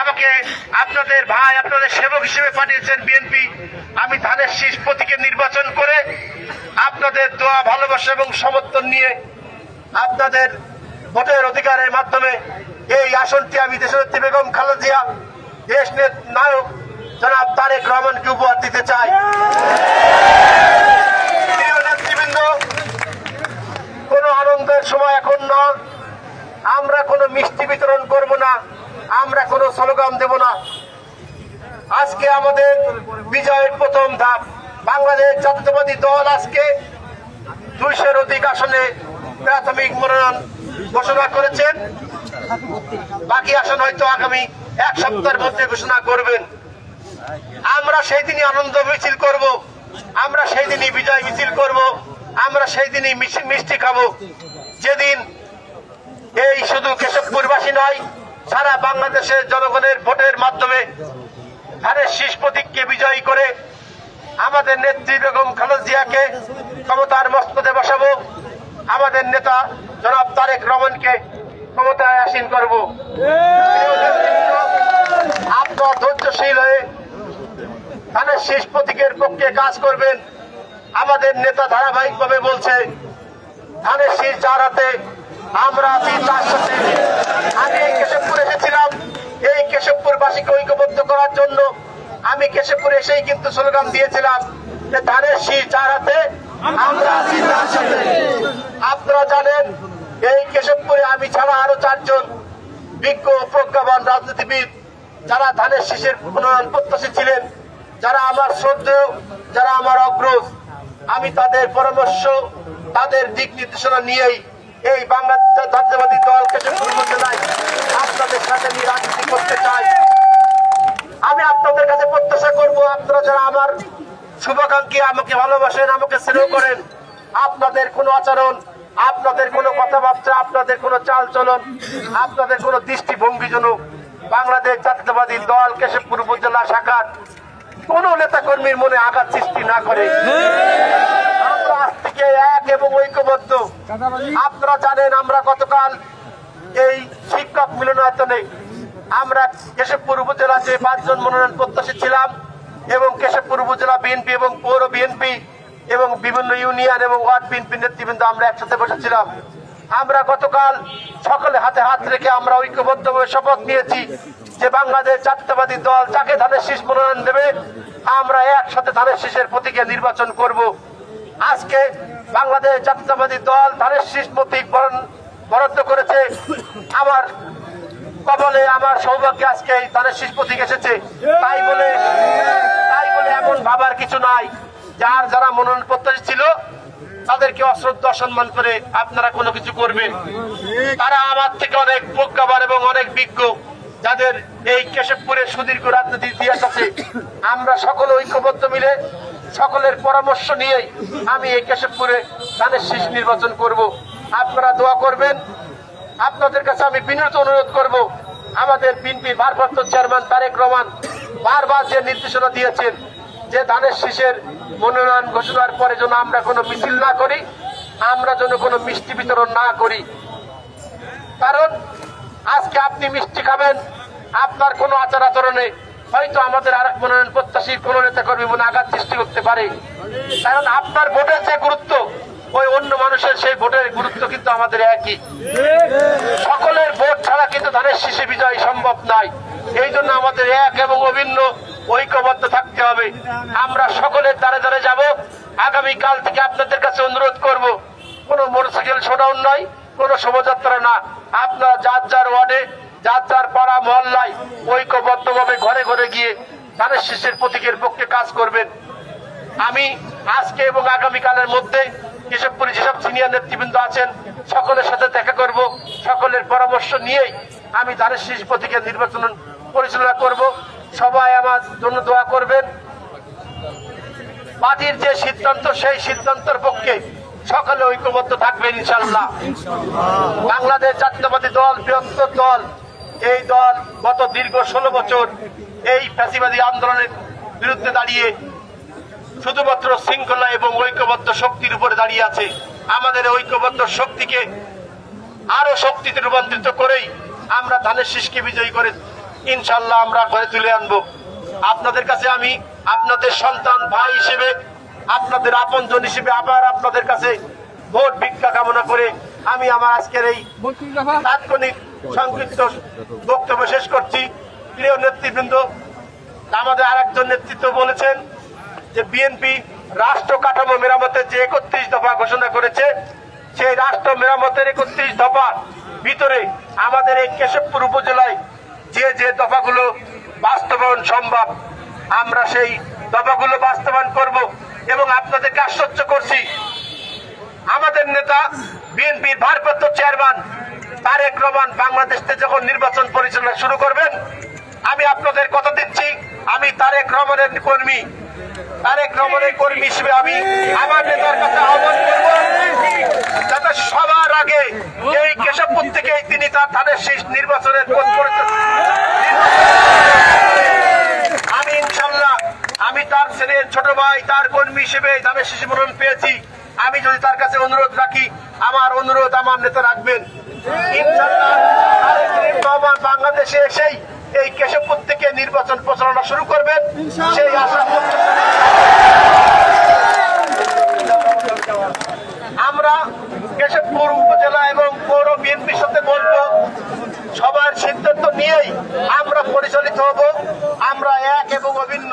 আমাকে আপনাদের ভাই, আপনাদের সেবক হিসেবে পাঠিয়েছেন বিএনপি আমি ধানের শীষ প্রতীকে নির্বাচন করে আপনাদের দোয়া, ভালোবাসা এবং সমর্থন নিয়ে আপনাদের ভোটের অধিকারের মাধ্যমে এই আসনটি আমি দেশনেত্রী বেগম খালেদিয়া দেশ নায়ক জনাব তারেক রহমানকে উপহার দিতে চাই। নেতৃবৃন্দ, কোনো আনন্দের সময় এখন নয়। আমরা কোনো মিষ্টি বিতরণ করব না। আমরা কোনো স্লোগান দেব না। আজকে আমাদের বিজয়ের প্রথম ধাপ। বাংলাদেশ জাতীয়তাবাদী দল আজকে দুইশের অধিক আসনে প্রাথমিক মনোনয়ন ঘোষণা করেছেন। বাকি আসন হয়তো আগামী এক সপ্তাহের মধ্যে ঘোষণা করবেন। আমরা সেই দিনই আনন্দ মিছিল করব। আমরা সেই দিনই বিজয় মিছিল করব। আমরা সেই দিনই মিষ্টি খাব। যেদিন এই শুধু কেশবপুরবাসী নয় সারা বাংলাদেশের জনগণের ভোটের মাধ্যমে ধানের শীষ প্রতীককে বিজয়ী করে আমাদের নেত্রী বেগম খালেদিয়াকে ক্ষমতার মস্তদে বসাবো। আমাদের নেতা জনাব তারেক রহমানকে ক্ষমতায় আসীন করব। আপনার ধৈর্যশীল হয়ে ধানের শীষ প্রতীকের পক্ষে কাজ করবেন। আমাদের নেতা ধারাবাহিকভাবে বলছে ধানের শীষ যার হাতে আমরা আছি তার সাথে আমি এই কেশবপুর এসেছিলাম এই কেশবপুর বাসীকে ঐক্যবদ্ধ করার জন্য আমি কেশবপুর এসেই কিন্তু স্লোগান দিয়েছিলাম যে ধানের শীষ যার হাতে আপনারা জানেন, এই কেশবপুরে আমি ছাড়া আরও চারজন বিজ্ঞ প্রজ্ঞাবান রাজনীতিবিদ যারা ধানের শীষের মনোনয়ন প্রত্যাশী ছিলেন, যারা আমার শ্রদ্ধেয়, যারা আমার অগ্রজ। আমি তাদের পরামর্শ, তাদের দিক নির্দেশনা নিয়েই এই বাংলাদেশ জাতীয়বাদী দল কেশবপুর জেলায় আপনাদের সাথে নিয়ে রাজনীতি করতে চাই। আমি আপনাদের কাছে প্রত্যাশা করব, আপনারা যারা আমার শুভাকাঙ্ক্ষী, আমাকে ভালোবাসেন, আমাকে স্নেহ করেন, আপনাদের কোনো আচরণ, আপনাদের কোনো কথাবার্তা, আপনাদের কোনো চাল চলন আপনাদের কোনো দৃষ্টিভঙ্গি বাংলাদেশ জাতীয়তাবাদী দল কেশবপুর উপজেলা শাখার কোন নেতা কর্মীর মনে আঘাত সৃষ্টি না করে। আমরা আজ থেকে এক এবং ঐক্যবদ্ধ। আপনারা জানেন, আমরা গতকাল এই শিক্ষক মিলনায়তনে আমরা কেশবপুর উপজেলা যে পাঁচজন মনোনয়ন প্রত্যাশী ছিলাম এবং কেশবপুর উপজেলা বিএনপি এবং পৌর বিএনপি এবং বিভিন্ন ইউনিয়ন এবং ওয়ার্ড বিএনপি নেতৃবৃন্দ আমরা একসাথে বসেছিলাম। আমরা গতকাল সকলে হাতে হাত রেখে আমরা ঐক্যবদ্ধভাবে শপথ নিয়েছি যে বাংলাদেশ জাতীয়তাবাদী দল যাকে ধানের শীষ মনোনয়ন দেবে, আমরা একসাথে ধানের শীষের প্রতীকে নির্বাচন করব। আজকে বাংলাদেশ জাতীয়তাবাদী দল ধানের শীষ প্রতীক বরাদ্দ করেছে। আমার কবলে আমার সৌভাগ্য আজকে শীষ প্রতীক এসেছে। তাই বলে তাই বলে এমন ভাবার কিছু নাই। যার যারা মনোনয়ন প্রত্যাশী ছিল, তাদেরকে অশ্রদ্ধা অসম্মান করে আপনারা কোনো কিছু করবেন। তারা আমার থেকে অনেক প্রজ্ঞাবান এবং অনেক বিজ্ঞ। যাদের এই কেশবপুরের সুদীর্ঘ রাজনীতি ইতিহাস আছে, আমরা সকলে ঐক্যবদ্ধ মিলে সকলের পরামর্শ নিয়েই আমি এই কেশবপুরে ধানের শীষ নির্বাচন করব। আপনারা দোয়া করবেন আপনাদের কাছে আমি বিনীত অনুরোধ করব, আমাদের বিএনপির ভারপ্রাপ্ত চেয়ারম্যান তারেক রহমান বারবার যে নির্দেশনা দিয়েছেন, যে ধানের শীষের মনোনয়ন ঘোষণার পরে যেন আমরা কোনো মিছিল না করি, আমরা যেন কোনো মিষ্টি বিতরণ না করি। কারণ, আজকে আপনি মিষ্টি খাবেন, আপনার কোনো আচার আচরণে হয়তো আমাদের আর এক মনোনয়ন প্রত্যাশী কোন নেতা কর্মী মনে আঘাত সৃষ্টি করতে পারে। কারণ আপনার ভোটের যে গুরুত্ব ওই অন্য মানুষের সেই ভোটের গুরুত্ব কিন্তু আমাদের একই। সকলের ভোট ছাড়া কিন্তু ধানের শীষে বিজয় সম্ভব নয়। এই জন্য আমাদের এক এবং অভিন্ন ঐক্যবদ্ধ থাকতে হবে। আমরা সকলের দ্বারে দ্বারে যাব। আগামী কাল থেকে আপনাদের কাছে অনুরোধ করব, কোনো মোটরসাইকেল শোডাউন নয়, কোনো শোভাযাত্রা না। আপনারা যার যার ওয়ার্ডে, যার যার পাড়া, মহল্লায় ঐক্যবদ্ধভাবে ঘরে ঘরে গিয়ে ধানের শীষের প্রতীকের পক্ষে কাজ করবেন। আমি আজকে এবং আগামীকালের মধ্যে কেশবপুরে যেসব সিনিয়র নেতৃবৃন্দ আছেন, সকলের সাথে দেখা করব, সকলের পরামর্শ নিয়েই আমি ধানের শীষ প্রতীকের নির্বাচন পরিচালনা করব। সবাই আমার জন্য দোয়া করবেন। পার্টির যে সিদ্ধান্ত, সেই সিদ্ধান্তের পক্ষে সকলে ঐক্যবদ্ধ থাকবেন ইনশাল্লাহ বাংলাদেশ জাতীয়তাবাদী দল, বৃহত্তর দল, এই দল গত দীর্ঘ ষোলো বছর এই ফ্যাসিবাদী আন্দোলনের বিরুদ্ধে দাঁড়িয়ে শুধুমাত্র শৃঙ্খলা এবং ঐক্যবদ্ধ শক্তির উপরে দাঁড়িয়ে আছে। আমাদের ঐক্যবদ্ধ শক্তিকে আরও শক্তিতে রূপান্তরিত করেই আমরা ধানের শীষকে বিজয়ী করে ইনশাল্লাহ আমরা ঘরে তুলে আনব। আপনাদের কাছে আমি আপনাদের সন্তান, ভাই হিসেবে, আপনাদের আপনজন হিসেবে আবার আপনাদের কাছে ভোট ভিক্ষা কামনা করে আমি আমার আজকের এই তাৎক্ষণিক সংক্ষিপ্ত বক্তব্য শেষ করছি। প্রিয় নেতৃবৃন্দ, আমাদের আরেকজন নেতৃত্ব বলেছেন যে বিএনপি রাষ্ট্র কাঠামো মেরামতের যে একত্রিশ দফা ঘোষণা করেছে, সেই রাষ্ট্র মেরামতের একত্রিশ দফা ভিতরে আমাদের এই কেশবপুর উপজেলায় যে যে দফাগুলো বাস্তবায়ন সম্ভব, আমরা সেই দফাগুলো বাস্তবায়ন করব এবং আপনাদেরকে আশ্বস্ত করছি, আমাদের নেতা, বিএনপির ভারপ্রাপ্ত চেয়ারম্যান তারেক রহমান বাংলাদেশ যখন নির্বাচন পরিচালনা শুরু করবেন, আমি আপনাদের কথা দিচ্ছি আমি তারেক রহমানের কর্মী। তারেক রহমানের কর্মী হিসেবে আমি আমার নেতার কাছে আহ্বান করব। যাতে সবার আগে এই কেশবপুর থেকেই তিনি তার ধানের শীষ নির্বাচনের আমি ইনশাল্লাহ, আমি তার ছেলের ছোট ভাই, তার কর্মী হিসেবে ধানের শিশু মনোনয়ন পেয়েছি। আমি যদি তার কাছে অনুরোধ রাখি, আমার অনুরোধ আমার নেতা রাখবেন। ইনশাল্লাহ আহ্বান বাংলাদেশে এসেই এই কেশবপুর থেকে নির্বাচন প্রচারণা শুরু করবেন। সেই আশা আমরা কেশবপুর উপজেলা এবং পৌর বিএনপি সাথে বলব সবার সিদ্ধান্ত নিয়েই আমরা পরিচালিত হব। আমরা এক এবং অভিন্ন।